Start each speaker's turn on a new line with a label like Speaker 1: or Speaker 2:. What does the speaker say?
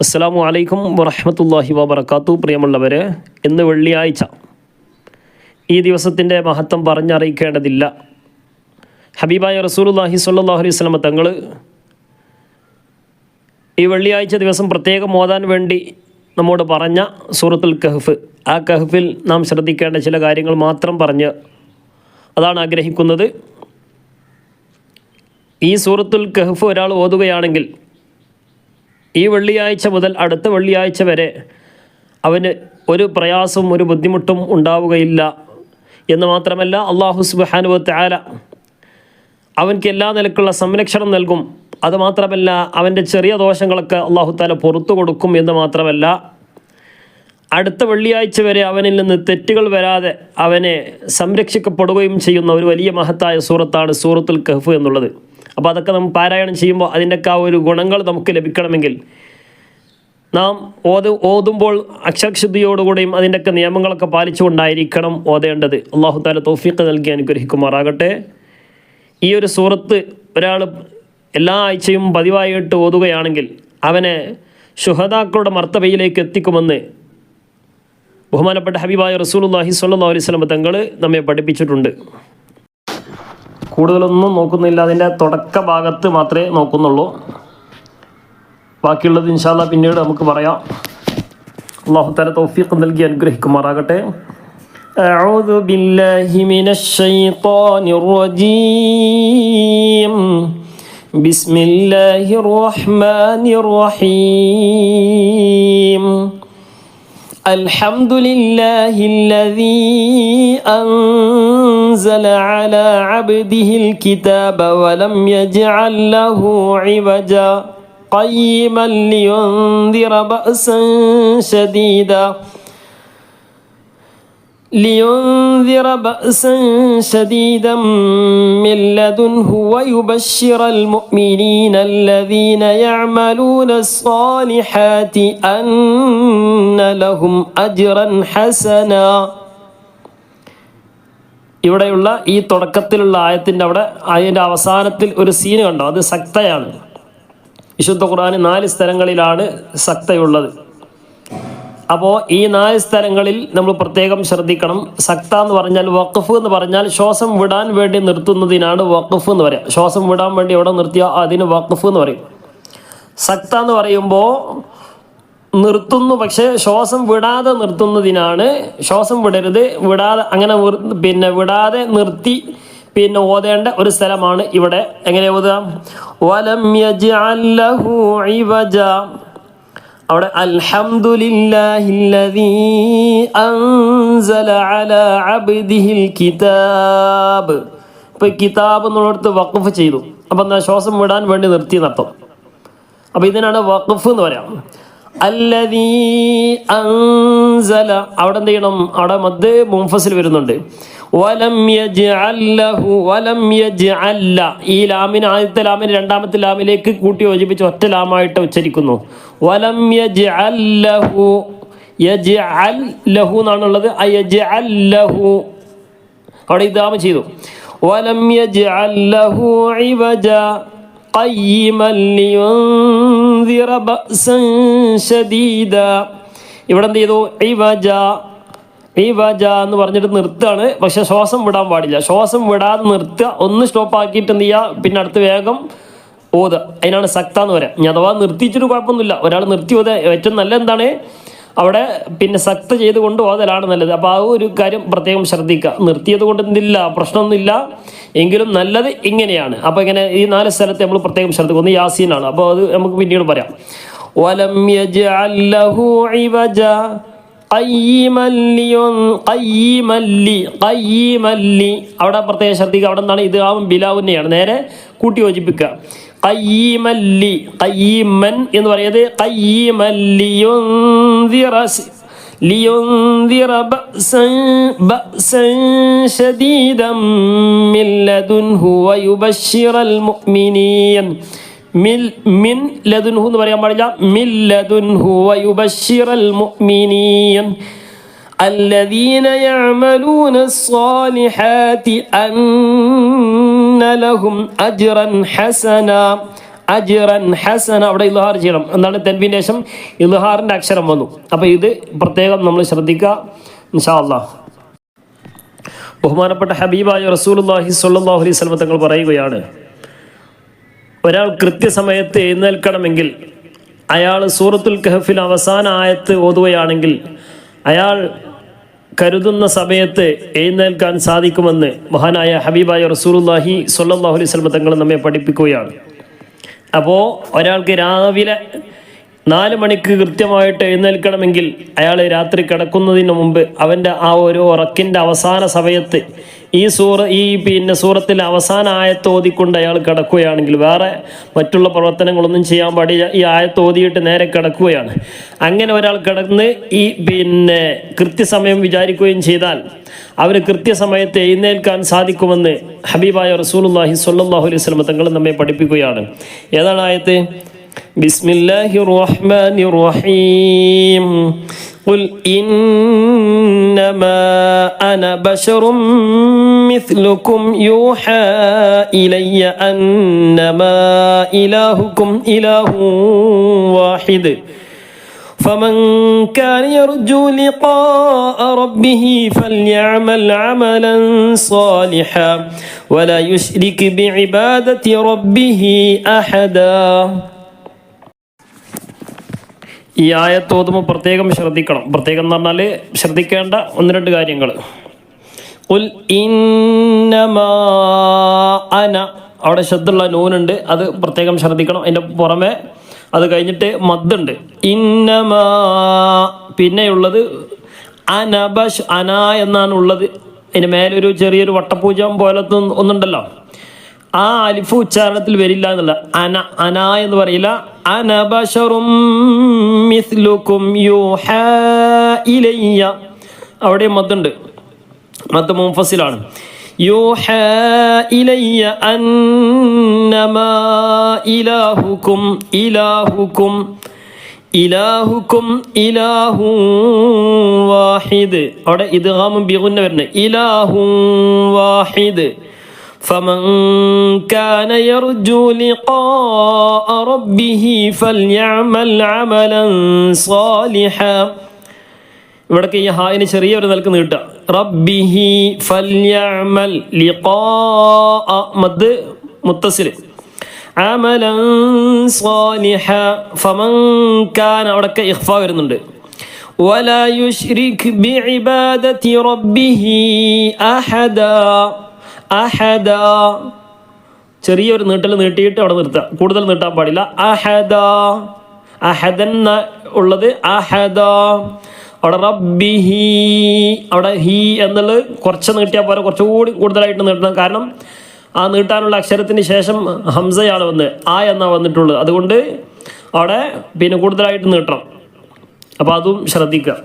Speaker 1: അസ്സാം വലൈക്കും വറഹമത്തല്ലാഹി വാബർക്കാത്തു പ്രിയമുള്ളവരെ ഇന്ന് വെള്ളിയാഴ്ച. ഈ ദിവസത്തിന്റെ മഹത്വം പറഞ്ഞറിയിക്കേണ്ടതില്ല. ഹബീബായ റസൂലുല്ലാഹി സ്വല്ലല്ലാഹു അലൈഹി വസല്ലമ തങ്ങൾ ഈ വെള്ളിയാഴ്ച ദിവസം പ്രത്യേകം ഓതാൻ വേണ്ടി നമ്മോട് പറഞ്ഞ സൂറത്തുൽ കഹ്ഫ്. ആ കഹ്ഫിൽ നാം ശ്രദ്ധിക്കേണ്ട ചില കാര്യങ്ങൾ മാത്രം പറഞ്ഞ് അതാണ് ആഗ്രഹിക്കുന്നത്. ഈ സൂറത്തുൽ കഹ്ഫ് ഒരാൾ ഓതുകയാണെങ്കിൽ ഈ വെള്ളിയാഴ്ച മുതൽ അടുത്ത വെള്ളിയാഴ്ച വരെ അവന് ഒരു പ്രയാസവും ഒരു ബുദ്ധിമുട്ടും ഉണ്ടാവുകയില്ല. എന്ന് മാത്രമല്ല അള്ളാഹു സുബാനുവത്ത് ആല അവൻക്ക് എല്ലാ നിലക്കുള്ള സംരക്ഷണം നൽകും. അതുമാത്രമല്ല അവന്റെ ചെറിയ ദോഷങ്ങളൊക്കെ അള്ളാഹു താല പുറത്തു കൊടുക്കും എന്ന് മാത്രമല്ല അടുത്ത വെള്ളിയാഴ്ച വരെ അവനിൽ നിന്ന് തെറ്റുകൾ വരാതെ അവനെ സംരക്ഷിക്കപ്പെടുകയും ചെയ്യുന്ന ഒരു വലിയ മഹത്തായ സൂറത്താണ് സൂറത്തുൽ കഹ്ഫ് എന്നുള്ളത്. അപ്പോൾ അതൊക്കെ നമ്മൾ പാരായണം ചെയ്യുമ്പോൾ അതിന്റെയൊക്കെ ആ ഒരു ഗുണങ്ങൾ നമുക്ക് ലഭിക്കണമെങ്കിൽ നാം ഓത് ഓതുമ്പോൾ അക്ഷരശുദ്ധിയോടുകൂടിയും അതിന്റെയൊക്കെ നിയമങ്ങളൊക്കെ പാലിച്ചുകൊണ്ടായിരിക്കണം ഓതേണ്ടത്. അള്ളാഹു താല തോഫീക്ക് നൽകി അനുഗ്രഹിക്കുമാറാകട്ടെ. ഈ ഒരു സൂറത്ത് ഒരാൾ എല്ലാ ആഴ്ചയും പതിവായിട്ട് ഓതുകയാണെങ്കിൽ അവനെ ശുഹദാക്കളുടെ മർത്തബയിലേക്ക് എത്തിക്കുമെന്ന് ബഹുമാനപ്പെട്ട ഹബീബായ റസൂലുല്ലാഹി സ്വല്ലല്ലാഹു അലൈഹി വസല്ലം തങ്ങൾ നമ്മെ പഠിപ്പിച്ചിട്ടുണ്ട്. കൂടുതലൊന്നും നോക്കുന്നില്ല അതിൻ്റെ തുടക്ക ഭാഗത്ത് മാത്രമേ നോക്കുന്നുള്ളൂ ബാക്കിയുള്ളത് ഇൻഷാല്ല പിന്നീട് നമുക്ക് പറയാം അള്ളാഹു തല തൗഫീഖ് നൽകി അനുഗ്രഹിക്കുമാറാകട്ടെ أعوذ بالله من الشيطان الرجيم بسم الله الرحمن الرحيم الحمد لله الذي أنزل على عبده الكتاب ولم يجعل له عوجا قيما لينذر بأسا شديدا لينذر بأسا شديدا من لدنه ويبشر المؤمنين الذين يعملون الصالحات أن لهم أجرا حسنا ഇവിടെയുള്ള ഈ തുടക്കത്തിലുള്ള ആയത്തിൻ്റെ അവിടെ അതിൻ്റെ അവസാനത്തിൽ ഒരു സീന് കണ്ടോ അത് സക്തയാണ് വിശുദ്ധ ഖുർആന് നാല് സ്ഥലങ്ങളിലാണ് സക്തയുള്ളത് അപ്പോൾ ഈ നാല് സ്ഥലങ്ങളിൽ നമ്മൾ പ്രത്യേകം ശ്രദ്ധിക്കണം. സക്ത എന്ന് പറഞ്ഞാൽ വഖഫ് എന്ന് പറഞ്ഞാൽ ശ്വാസം വിടാൻ വേണ്ടി നിർത്തുന്നതിനാണ് വഖഫ് എന്ന് പറയാം ശ്വാസം വിടാൻ വേണ്ടി എവിടെ നിർത്തിയോ അതിന് വഖഫ് എന്ന് പറയും. സക്ത എന്ന് പറയുമ്പോൾ നിർത്തുന്നു പക്ഷേ ശ്വാസം വിടാതെ നിർത്തുന്നതിനാണ് ശ്വാസം വിടരുത്. വിടാതെ അങ്ങനെ പിന്നെ വിടാതെ നിർത്തി പിന്നെ ഓതേണ്ട ഒരു സ്ഥലമാണ് ഇവിടെ. എങ്ങനെ ഓതുക? വലം അവിടെ കിതാബ്. ഇപ്പൊ കിതാബ് എന്നുള്ളടത്ത് വഖഫ് ചെയ്തു. അപ്പൊ എന്താ ശ്വാസം വിടാൻ വേണ്ടി നിർത്തി നടത്തും അപ്പൊ ഇതിനാണ് വഖഫ് എന്ന് പറയാം. അൻസല അവിടെ എന്ത് ചെയ്യണം? അവിടെ മദ് മുംഫസിൽ വരുന്നുണ്ട്. വലം യജ്അൽ ലഹു വലം യജ്അൽ ല. ഈ ലാമിന് ആദ്യത്തെ ലാമിന് രണ്ടാമത്തെ ലാമിലേക്ക് കൂട്ടി യോജിപ്പിച്ച് ഒറ്റ ലാമായിട്ട് ഉച്ചരിക്കുന്നു വലം യജ്അൽ ലഹു യജ്അൽ ലഹു എന്നാണുള്ളത് അയജ്അൽ ലഹു അവിടെ ഇതാമ ചെയ്തു വലം യജ്അൽ ലഹു ഇവജ قيما لينذر بأسا شديدا ഇവിടെ എന്ത് ചെയ്തു ഇവജ ഇവജ എന്ന് പറഞ്ഞിട്ട് നിർത്തുകയാണ്. പക്ഷെ ശ്വാസം വിടാൻ പാടില്ല. ശ്വാസം വിടാതെ നിർത്തുക. ഒന്ന് സ്റ്റോപ്പ് ആക്കിയിട്ട് എന്ത് ചെയ്യുക? പിന്നെ അടുത്ത് വേഗം ഓതുക. അതിനാണ് സക്ത എന്ന് പറയാം ഇനി അഥവാ നിർത്തിച്ചിട്ട് കുഴപ്പമൊന്നുമില്ല. ഒരാൾ നിർത്തി ഓതുക ഏറ്റവും നല്ല എന്താണ്? അവിടെ പിന്നെ സക്ത ചെയ്തുകൊണ്ട് ഓതലാണ് നല്ലത്. അപ്പോൾ ആ ഒരു കാര്യം പ്രത്യേകം ശ്രദ്ധിക്കുക. നിർത്തിയത് കൊണ്ട് എന്തില്ല? പ്രശ്നമൊന്നുമില്ല. എങ്കിലും നല്ലത് ഇങ്ങനെയാണ്. അപ്പോൾ ഇങ്ങനെ ഈ നാല് സ്ഥലത്ത് നമ്മൾ പ്രത്യേകം ശ്രദ്ധിക്കും ഒന്ന് യാസീനാണ്. അപ്പോൾ അത് നമുക്ക് പിന്നീട് പറയാം. വലം യജ്അൽ ലഹു ഇവജ قيما لين قيما لي قيما لي അവിടെ പ്രത്യേകം ശ്രദ്ധിക്കുക അവിടെ നിന്നാണ് ഇത് ആവും ബിലാവുന്നെയാണ് നേരെ കൂട്ടി യോജിപ്പിക്കുക കയ്യമല്ലി കയ്യമൻ എന്ന് പറയുന്നത് കയ്യമല്ലിയുന്തിറ لينذر بأسا بأسا شديدا من لدنه ويبشر المؤمنين من من لدنه എന്ന് പറയാൻ പാടില്ല من لدنه ويبشر المؤمنين الذين يعملون الصالحات أن لهم أجرا حسنا അജിറൻ ഹസന അവിടെ ഇൽഹാർ ചെയ്യണം എന്താണ് തെൻവിൻ്റെ ശേഷം ഇൽഹാറിൻ്റെ അക്ഷരം വന്നു അപ്പോൾ ഇത് പ്രത്യേകം നമ്മൾ ശ്രദ്ധിക്കുക ഇൻഷാ അള്ളാഹ് ബഹുമാനപ്പെട്ട ഹബീബായ റസൂലുള്ളാഹി സ്വല്ലല്ലാഹു അലൈഹി വസല്ലം തങ്ങൾ പറയുകയാണ് ഒരാൾ കൃത്യസമയത്ത് എഴുന്നേൽക്കണമെങ്കിൽ അയാൾ സൂറത്തുൽ കഹഫിൽ അവസാന ആയത്ത് ഓതുകയാണെങ്കിൽ അയാൾ കരുതുന്ന സമയത്ത് എഴുന്നേൽക്കാൻ സാധിക്കുമെന്ന് മഹാനായ ഹബീബായ റസൂലുള്ളാഹി സ്വല്ലല്ലാഹു അലൈഹി വസല്ലം തങ്ങൾ നമ്മെ പഠിപ്പിക്കുകയാണ്. അപ്പോൾ ഒരാൾക്ക് രാവിലെ നാല് മണിക്ക് കൃത്യമായിട്ട് എഴുന്നേൽക്കണമെങ്കിൽ അയാൾ രാത്രി കിടക്കുന്നതിന് മുമ്പ് അവന്റെ ആ ഒരു ഉറക്കിന്റെ അവസാന സമയത്ത് ഈ സൂറ ഈ പിന്നെ സൂറത്തിൽ അവസാന ആയത്ത് ഓതിക്കൊണ്ട് അയാൾ കിടക്കുകയാണെങ്കിൽ വേറെ മറ്റുള്ള പ്രവർത്തനങ്ങളൊന്നും ചെയ്യാൻ പാടില്ല. ഈ ആയത്ത് ഓതിയിട്ട് നേരെ കിടക്കുകയാണ്. അങ്ങനെ ഒരാൾ കിടന്ന് ഈ പിന്നെ കൃത്യസമയം വിചാരിക്കുകയും ചെയ്താൽ അവന് കൃത്യസമയത്ത് എഴുന്നേൽക്കാൻ സാധിക്കുമെന്ന് ഹബീബായ റസൂൽ അള്ളാഹി സല്ലാഹു അലൈഹി വസല്ലം തങ്ങൾ നമ്മെ പഠിപ്പിക്കുകയാണ്. ഏതാണ് ആയത്ത്? بسم الله الرحمن الرحيم. قل إنما أنا بشر مثلكم يوحى إلي أنما إلهكم إله واحد. فمن كان يرجو لقاء ربه فليعمل عملا صالحا ولا يشرك بعبادة ربه أحدا. ഈ ആയത്ത് ഓതുമ്പോൾ പ്രത്യേകം ശ്രദ്ധിക്കണം. പ്രത്യേകം എന്ന് പറഞ്ഞാൽ ശ്രദ്ധിക്കേണ്ട ഒന്ന് രണ്ട് കാര്യങ്ങൾ അവിടെ ശബ്ദമുള്ള നൂനുണ്ട്. അത് പ്രത്യേകം ശ്രദ്ധിക്കണം. അതിന്റെ പുറമെ അത് കഴിഞ്ഞിട്ട് മദ്ദുണ്ട്. ഇന്നമാ പിന്നെയുള്ളത് അനബഷ് അന എന്നാണ് ഉള്ളത് അതിന് മേലൊരു ചെറിയൊരു വട്ടപൂജ പോലത്തെ ഒന്നുണ്ടല്ലോ. ആ അലിഫ് ഉച്ചാരണത്തിൽ വരില്ല എന്നുള്ള. അന അന എന്ന് പറയില്ല. അനബഷറും അവിടെ മത്തുണ്ട്. മത്ത് മുൻഫസിലാണ്. യൂഹാ ഇലയ്യ അന്നമാ ഇലാഹുക്കും ഇലാഹുക്കും. ഇലാഹുക്കും ഇലാഹു വാഹിദ്. അവിടെ ഇദ്ഗാമും ബിഗുന്ന വരുന്നത്. ഇലാഹു വാഹിദ്. فمن كان يرجو لقاء ربه فليعمل عملا صالحا ഇവിടേക്ക് ഈ ഹായിന് ചെറിയൊരു നിലക്ക് നീട്ടുക റബ്ബിഹി ഫല്യഅമൽ ലിഖാ മദ് മുത്തസിൽ അമലൻ സാലിഹ ഫമൻ കാന അവിടൊക്കെ ഇഖ്ഫ വരുന്നുണ്ട് ولا يشرك بعبادة ربه أحدا അഹദ. ചെറിയൊരു നീട്ടൽ നീട്ടിയിട്ട് അവിടെ നിർത്താം. കൂടുതൽ നീട്ടാൻ പാടില്ല. അഹദ. അഹദൻ ഉള്ളത് അഹദ. അവിടെ റബ്ബി ഹീ അവിടെ ഹീ എന്നുള്ളത് കുറച്ച് നീട്ടിയാൽ പോലെ കുറച്ചുകൂടി കൂടുതലായിട്ട് നീട്ടണം. കാരണം ആ നീട്ടാനുള്ള അക്ഷരത്തിന് ശേഷം ഹംസയാണ് വന്ന് ആ എന്നാ വന്നിട്ടുള്ളത്. അതുകൊണ്ട് അവിടെ പിന്നെ കൂടുതലായിട്ട് നീട്ടണം. അപ്പോൾ അതും ശ്രദ്ധിക്കുക.